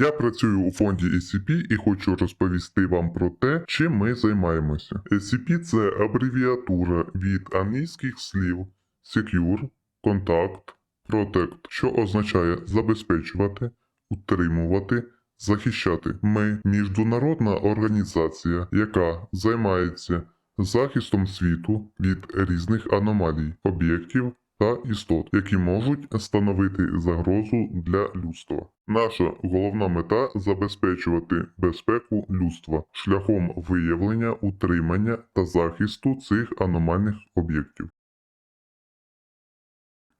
Я працюю у фонді SCP і хочу розповісти вам про те, чим ми займаємося. SCP – це абревіатура від англійських слів Secure, Contact, Protect, що означає забезпечувати, утримувати, захищати. Ми міжнародна організація, яка займається захистом світу від різних аномалій, об'єктів та істот, які можуть становити загрозу для людства. Наша головна мета забезпечувати безпеку людства шляхом виявлення, утримання та захисту цих аномальних об'єктів.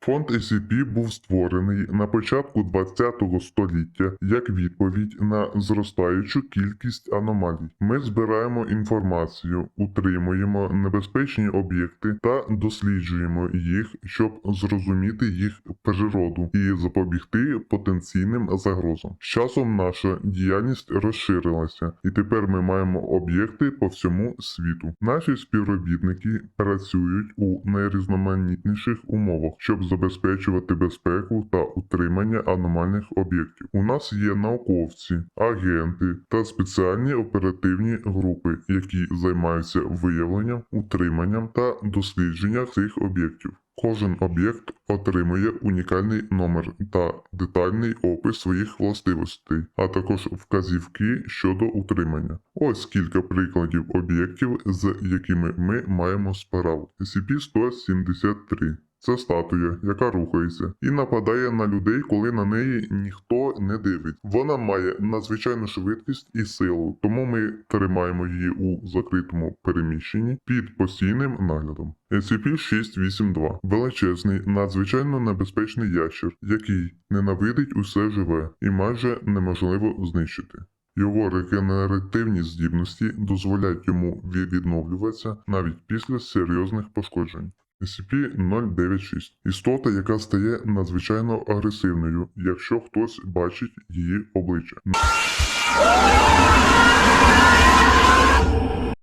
Фонд SCP був створений на початку ХХ століття як відповідь на зростаючу кількість аномалій. Ми збираємо інформацію, утримуємо небезпечні об'єкти та досліджуємо їх, щоб зрозуміти їх природу і запобігти потенційним загрозам. З часом наша діяльність розширилася, і тепер ми маємо об'єкти по всьому світу. Наші співробітники працюють у найрізноманітніших умовах, щоб забезпечувати безпеку та утримання аномальних об'єктів. У нас є науковці, агенти та спеціальні оперативні групи, які займаються виявленням, утриманням та дослідженням цих об'єктів. Кожен об'єкт отримує унікальний номер та детальний опис своїх властивостей, а також вказівки щодо утримання. Ось кілька прикладів об'єктів, з якими ми маємо справу. SCP-173 це статуя, яка рухається, і нападає на людей, коли на неї ніхто не дивить. Вона має надзвичайну швидкість і силу, тому ми тримаємо її у закритому переміщенні під постійним наглядом. SCP-682 величезний, надзвичайно небезпечний ящер, який ненавидить усе живе і майже неможливо знищити. Його регенеративні здібності дозволяють йому відновлюватися навіть після серйозних пошкоджень. SCP-096 – істота, яка стає надзвичайно агресивною, якщо хтось бачить її обличчя.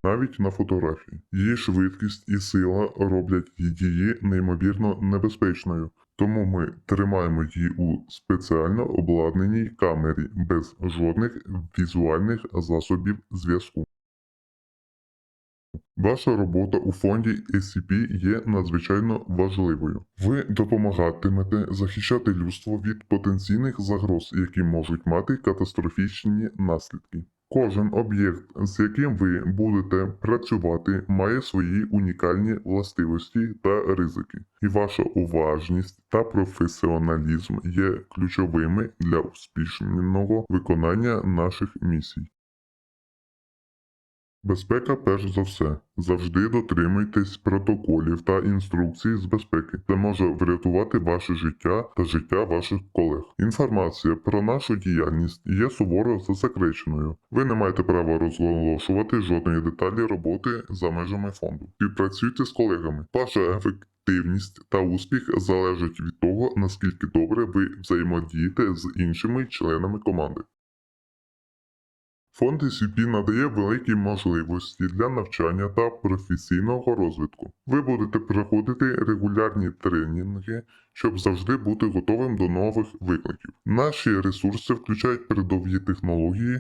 Навіть на фотографії. Її швидкість і сила роблять її неймовірно небезпечною, тому ми тримаємо її у спеціально обладнаній камері без жодних візуальних засобів зв'язку. Ваша робота у фонді SCP є надзвичайно важливою. Ви допомагатимете захищати людство від потенційних загроз, які можуть мати катастрофічні наслідки. Кожен об'єкт, з яким ви будете працювати, має свої унікальні властивості та ризики, і ваша уважність та професіоналізм є ключовими для успішного виконання наших місій. Безпека перш за все. Завжди дотримуйтесь протоколів та інструкцій з безпеки. Це може врятувати ваше життя та життя ваших колег. Інформація про нашу діяльність є суворо засекреченою. Ви не маєте права розголошувати жодної деталі роботи за межами фонду. Співпрацюйте з колегами. Ваша ефективність та успіх залежать від того, наскільки добре ви взаємодієте з іншими членами команди. Фонд SCP надає великі можливості для навчання та професійного розвитку. Ви будете проходити регулярні тренінги, щоб завжди бути готовим до нових викликів. Наші ресурси включають передові технології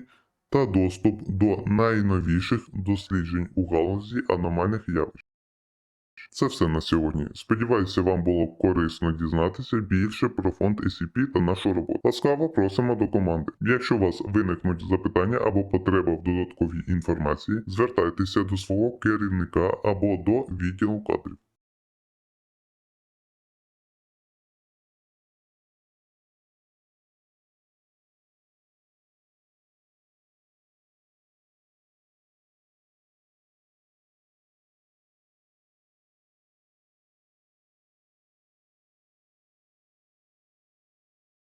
та доступ до найновіших досліджень у галузі аномальних явищ. Це все на сьогодні. Сподіваюся, вам було корисно дізнатися більше про фонд SCP та нашу роботу. Ласкаво просимо до команди. Якщо у вас виникнуть запитання або потреба в додатковій інформації, звертайтеся до свого керівника або до відділу кадрів.